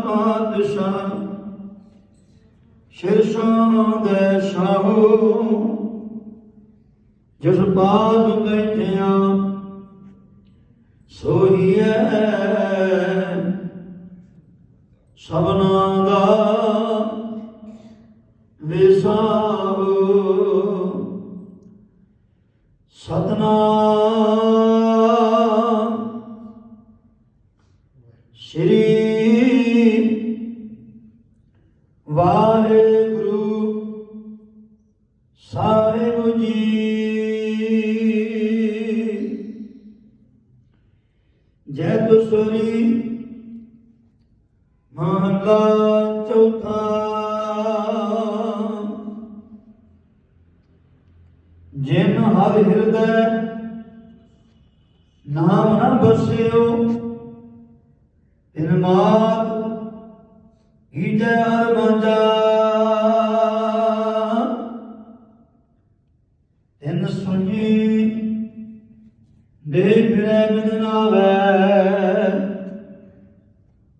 ਪਾਤਸ਼ਾਹ ਸ਼ਿਰਸ਼ਾਂ ਦੇ ਸ਼ਾਹੋ ਜਿਸ ਬਾਦ ਬੈਠਿਆ ਸੋਹੀਐ ਸਭਨਾ ਦਾ ਵਿਸਾਹੋ ਸਤਨਾਮ ਸ਼੍ਰੀ ਵਾਹਿਗੁਰੂ ਸਾਹਿਬ ਜੀ। ਜੈ ਤੁਸਰੀ ਮਹਲਾ ਚੌਥਾ। ਜਿਨ ਹਰ ਹਿਰਦੈ ਨਾਮ ਨ ਬਸਿਓ ਹੀਜੈ ਹਰ ਮੰਜਾ ਤਿਨ ਸੁਣੀ ਦੇ ਫਿਰੈ ਬਿਨ ਨਾਵੈ।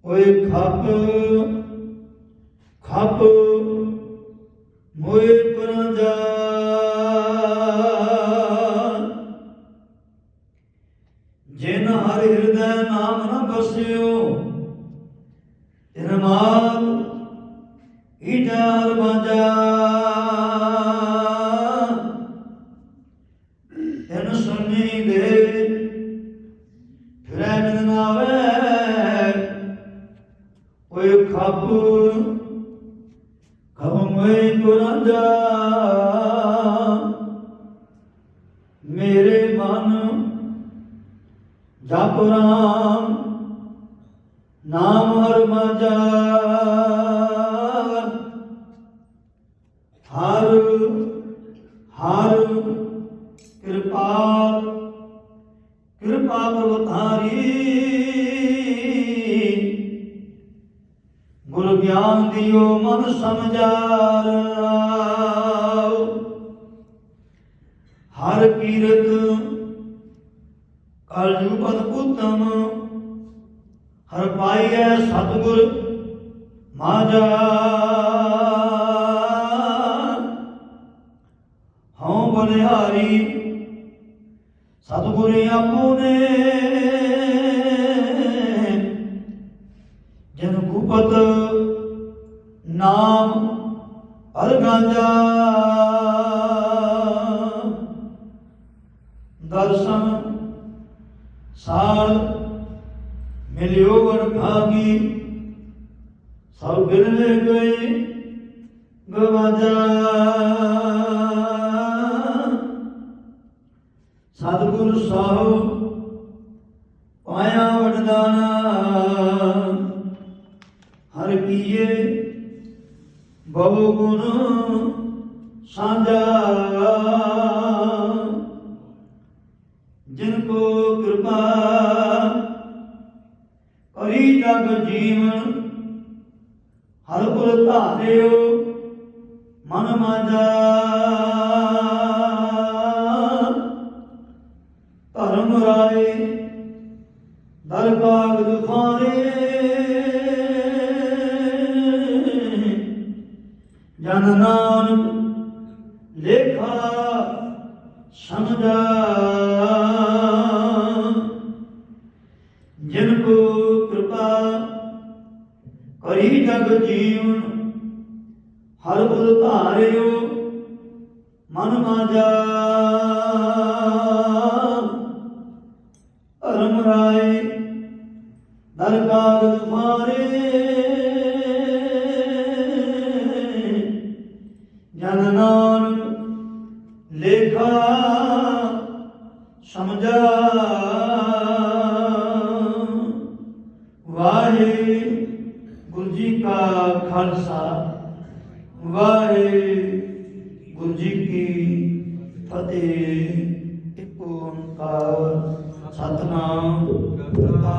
ਓਏ ਖੱਪ ਖੱਪ, ਮੋਏ ਪਰਾਂਜਾ ਜਿਨ ਹਰ ਹਿਰਦੈ ਨਾਮ ਨ ਬਸਿਓ, ਤਿਨ ਮਾਤ ਬਜਾ ਤੈਨੂੰ ਸੁਣੀ ਦੇ ਫਿਰੈ ਬਿਨ ਨਾਵੇ ਓਏ ਖੱਪ ਖਮ ਮੈਂ ਗੁਰਾਂਜਾ ਮੇਰੇ ਮਨ ਜਪ ਰਾਮ ਨਾਮ ਹਰ ਮਜਾ ਹਰ ਹਰ ਕਿਰਪਾਲ ਕਿਰਪਾ ਬਵਤਾਰੀ ਗੁਰ ਗਿਆਨ ਦਿਓ ਮਨ ਸਮਝਾਰ। ਹਰ ਕੀਰਤ ਕਲਯੁਗ ਪਦ ਉਤਮ ਹਰ ਪਾਈਐ ਸਤਿਗੁਰ ਮਾਝਾ। ਹਉ ਬਲਿਹਾਰੀ ਸਤਿਗੁਰ ਆਪੂਨੇ ਜਨ ਭੂਪਤ ਨਾਮ ਹਰ ਗਾਂਜਾ ਦਰਸ਼ਨ ਸਾਲ ਮਿਲਿਓ ਵਰ ਭਾਗੀ। ਸਭ ਬਿਰਲੇ ਗਏ ਗਵਾਜਾ। ਸਤਿਗੁਰ ਪਾਇਆ ਵਡਦਾਨਾ ਹਰ ਕੀਏ ਬਹੁ ਗੁਣ ਸਾਂਝਾ। ਜਿਨ ਕੋ ਕਿਰਪਾ ਕਰੀ ਜਗ ਜੀਵਨ, ਹਰ ਪੁਰ ਧਾਰਿਓ ਮਨ ਮਾਜਾ। ਧਰਮ ਰਾਏ ਦਰ ਕਾਗਦ ਖਾਰੇ ਜਨ ਨਾਨਕ ਲੇਖਾ ਸਮਝਾ। ਜਿਨ ਕੋ ਕਿਰਪਾ ਕਰੀ ਜਗ ਜੀਵਨ, ਹਰ ਬੁਧ ਧਾਰਿਓ, ਮਨ ਮਾਜਾ। ਵਾਹਿਗੁਰੂ ਜੀ ਕਾ ਖਾਲਸਾ, ਵਾਹਿਗੁਰੂ ਜੀ ਕੀ ਫਤਿਹ। ਇੱਕ ਓੰਕਾਰ ਸਤਨਾਮ ਕਰਤਾ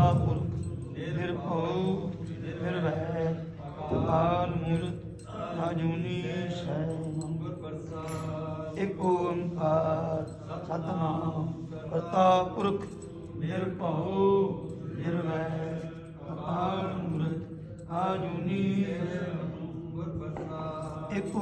ਨਿਰਭਉ ਨਿਰਵੈਰ ਅਕਾਲ ਮੂਰਤ ਆਜੂਨੀ ਸੈਭੰ ਇੱਕ ਓੰਕਾਰ ਸਤਨਾਮ ਕਰਤਾ ਪੁਰਖ ਨਿਰਭਉ ਨਿਰਵੈਰ ਅਕਾਲ ਮੂਰਤ ਆਜੂਨੀ ਗੁਰ ਪ੍ਰਸਾਦ ਇੱਕ